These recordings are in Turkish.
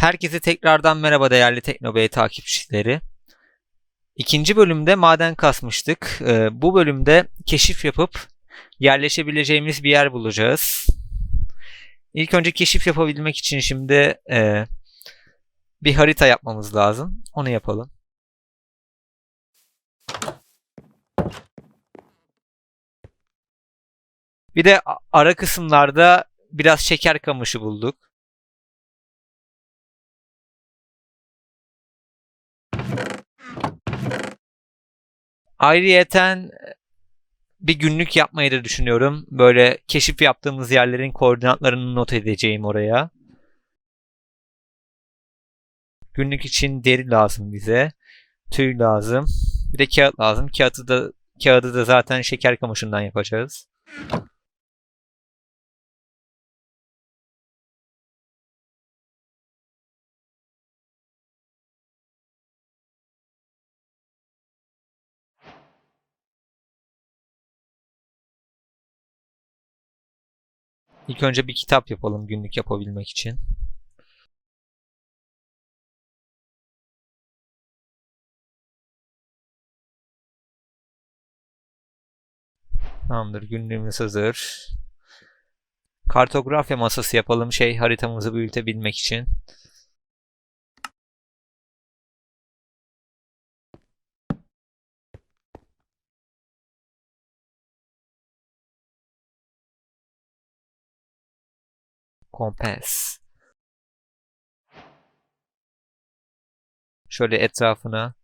Herkese tekrardan merhaba değerli Teknobey takipçileri. İkinci bölümde maden kasmıştık. Ee, bu bölümde keşif yapıp yerleşebileceğimiz bir yer bulacağız. İlk önce keşif yapabilmek için şimdi e, bir harita yapmamız lazım. Onu yapalım. Bir de ara kısımlarda biraz şeker kamışı bulduk. Ayrıyeten bir günlük yapmayı da düşünüyorum. Böyle keşif yaptığımız yerlerin koordinatlarını not edeceğim oraya. Günlük için deri lazım bize. Tüy lazım. Bir de kağıt lazım. Kağıdı da kağıdı da zaten şeker kamışından yapacağız. İlk önce bir kitap yapalım günlük yapabilmek için. Tamamdır günlüğümüz hazır. Kartografya masası yapalım şey haritamızı büyütebilmek için. Kompas. Şöyle etrafına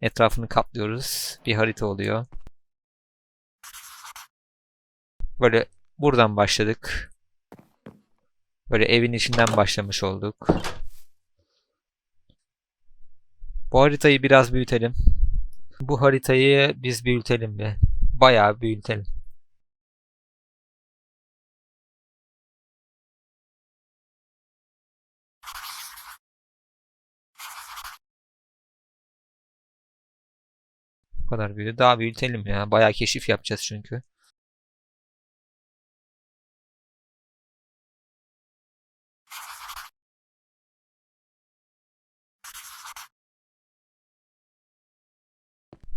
etrafını kaplıyoruz. Bir harita oluyor. Böyle buradan başladık. Böyle evin içinden başlamış olduk. Bu haritayı biraz büyütelim. Bu haritayı biz büyütelim bir. Bayağı büyütelim. Kadar büyüdü. Daha büyütelim ya. Bayağı keşif yapacağız çünkü.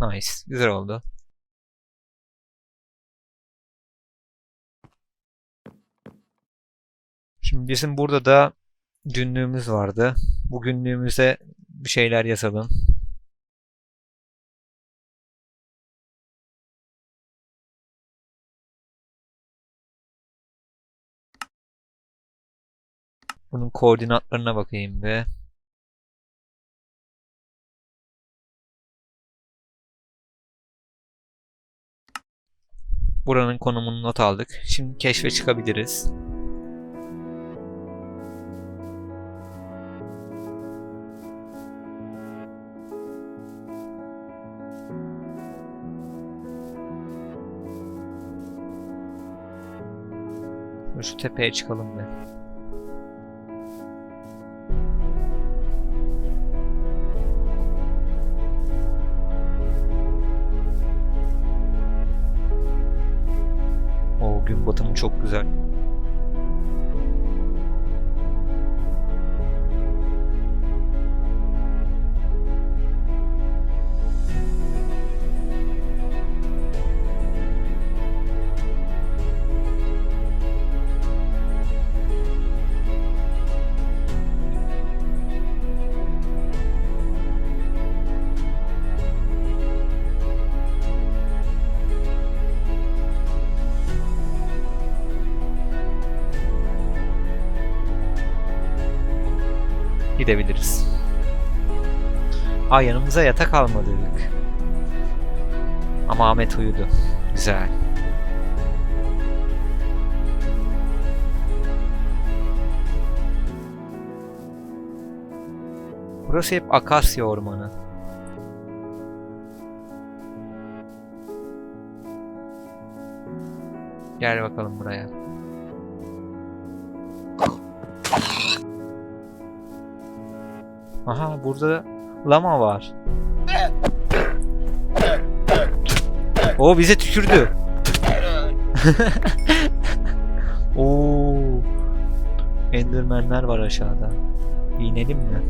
Nice. Güzel oldu. Şimdi bizim burada da günlüğümüz vardı. Bu günlüğümüze bir şeyler yazalım. Bunun koordinatlarına bakayım bir. Buranın konumunu not aldık. Şimdi keşfe çıkabiliriz. Şu tepeye çıkalım bir. Çok güzel. Gidebiliriz. Aa yanımıza yatak almadık. Ama Ahmet uyudu. Güzel. Burası hep akasya ormanı. Gel bakalım buraya. Aha burada lama var. O bize tükürdü. Oo. Endermenler var aşağıda. İnelim mi?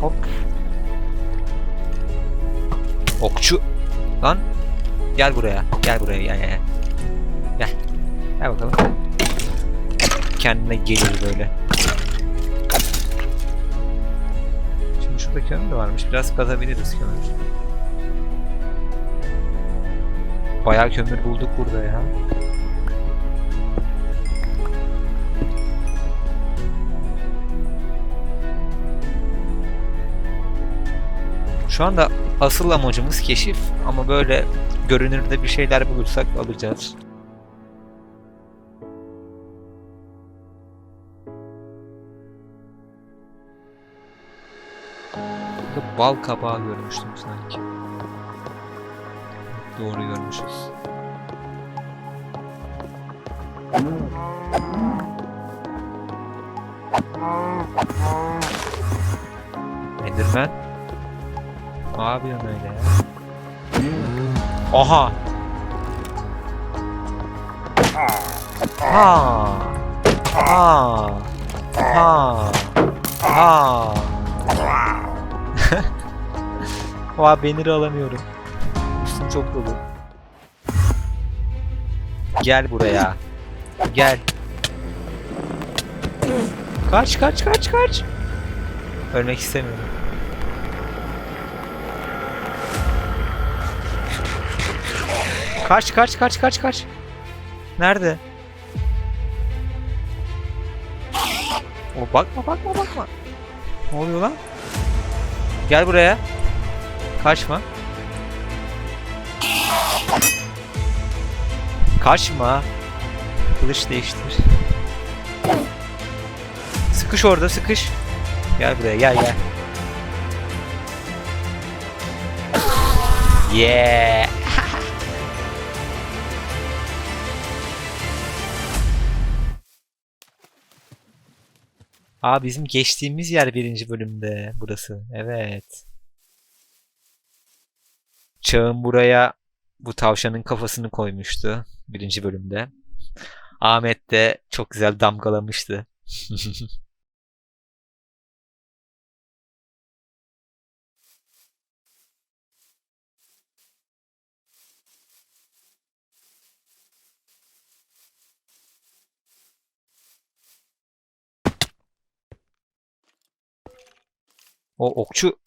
Hop. Okçu. Lan. Gel buraya. Gel buraya gel gel. Gel. Gel bakalım. Kendine gelir böyle. Şimdi şurada kömür de varmış. Biraz kazabiliriz kömür. Bayağı kömür bulduk burada ya. Şu anda asıl amacımız keşif ama böyle görünürde bir şeyler bulursak alacağız. Bal kabağı görmüştüm sanki. Doğru görmüşüz. Enderman. Ne yapıyorsun öyle ya? Aha! Ha! Ha! Ha! Ha! Oha Banner'ı alamıyorum. Üstüm çok dolu. Gel buraya. Gel. Kaç kaç kaç kaç. Ölmek istemiyorum. Kaç kaç kaç kaç kaç. Nerede? O bakma bakma bakma. Ne oluyor lan? Gel buraya. Kaçma. Kaçma. Kılıç değiştir. Sıkış orada sıkış. Gel buraya gel gel. Yeah. Aa bizim geçtiğimiz yer birinci bölümde burası. Evet. Çağın buraya bu tavşanın kafasını koymuştu birinci bölümde. Ahmet de çok güzel damgalamıştı. O okçu.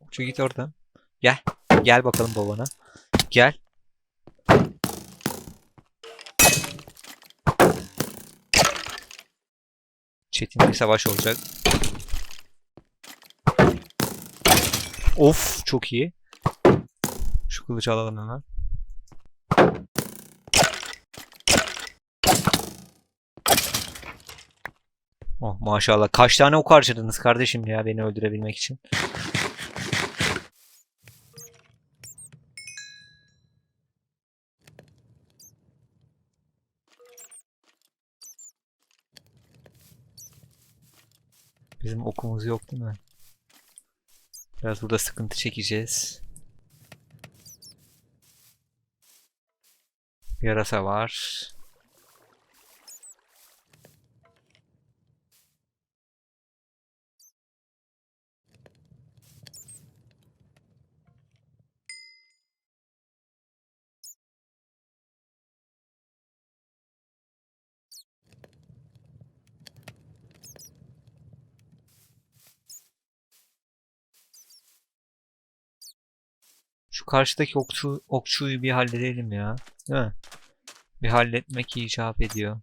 Okçu git oradan. Gel. Gel bakalım babana. Gel. Çetin bir savaş olacak. Of çok iyi. Şu kılıcı alalım hemen. Oh maşallah. Kaç tane ok harcadınız kardeşim ya beni öldürebilmek için. Bizim okumuz yok değil mi? Biraz burada sıkıntı çekeceğiz. Yarasa var. Şu karşıdaki okçu, okçuyu bir halledelim ya. Değil mi? Bir halletmek icap ediyor.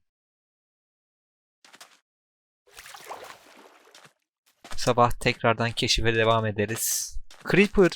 Sabah tekrardan keşife devam ederiz. Creeper